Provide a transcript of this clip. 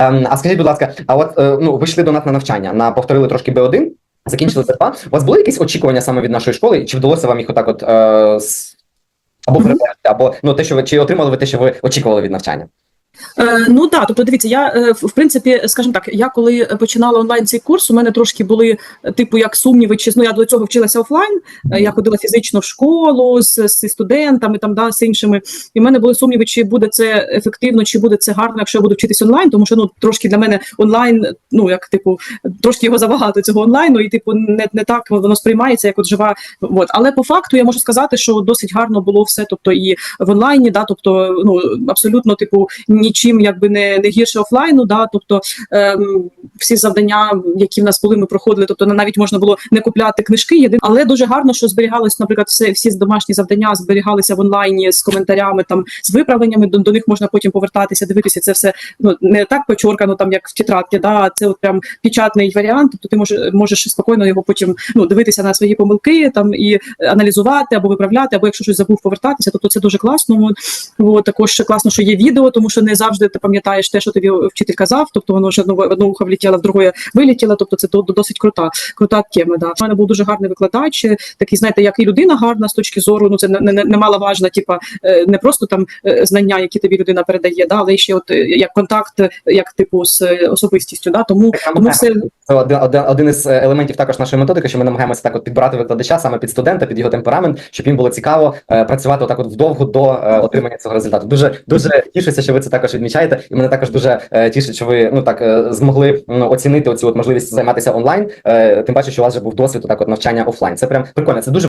Ем, а скажіть, будь ласка, а от е, ну ви йшли до нас на навчання, на повторили трошки Б1, закінчили Б2. У вас були якісь очікування саме від нашої школи? Чи вдалося вам їх отак, от е, або прибрати, або ну те, що ви чи отримали ви те, що ви очікували від навчання? Е, ну так, тобто дивіться, я е, в принципі, скажімо так, я коли починала онлайн цей курс, у мене трошки були е, типу як сумніви, чи ну я до цього вчилася офлайн. е, Я ходила фізично в школу з, з студентами, там да з іншими. І в мене були сумніви, чи буде це ефективно, чи буде це гарно, якщо я буду вчитись онлайн, тому що ну трошки для мене онлайн, ну як типу, трошки його забагато цього онлайну, і типу не, не так воно сприймається, як от жива. От але по факту я можу сказати, що досить гарно було все, тобто і в онлайні, да, тобто ну абсолютно, типу, нічим якби не, не гірше офлайну, да, тобто ем, всі завдання, які в нас були, ми проходили, тобто навіть можна було не купляти книжки, єдине, але дуже гарно, що зберігалось, наприклад, все, всі домашні завдання зберігалися в онлайні з коментарями, там з виправленнями. До, до них можна потім повертатися, дивитися. Це все ну не так почоркано, там як в тетрадці, да, це от прям печатний варіант. Тобто ти можеш, можеш спокійно його потім ну дивитися на свої помилки там і аналізувати або виправляти, або якщо щось забув повертатися. Тобто це дуже класно. От, також класно, що є відео, тому що не завжди ти пам'ятаєш те, що тобі вчитель казав. Тобто воно ж одно в одне ухо влетіло, в друге вилетіло. Тобто це до- досить крута, крута тема. Да. У мене був дуже гарний викладач, е, такий, знаєте, як і людина гарна з точки зору. Ну це не, не, немаловажна, типа е, не просто там е, знання, які тобі людина передає, да, але ще от як контакт, як типу з особистістю. Да. Тому, тому все Це один, один, один із елементів також нашої методики, що ми намагаємося так от підбирати викладача саме під студента, під його темперамент, щоб їм було цікаво е, працювати отак от вдовго до е, отримання цього результату. Дуже дуже тішуся, що ви це також відмічаєте, і мене також дуже е, тішить, що ви ну так е, змогли оцінити оцю от можливість займатися онлайн. Е, тим паче, що у вас вже був досвід так от навчання офлайн. Це прям прикольно. Це дуже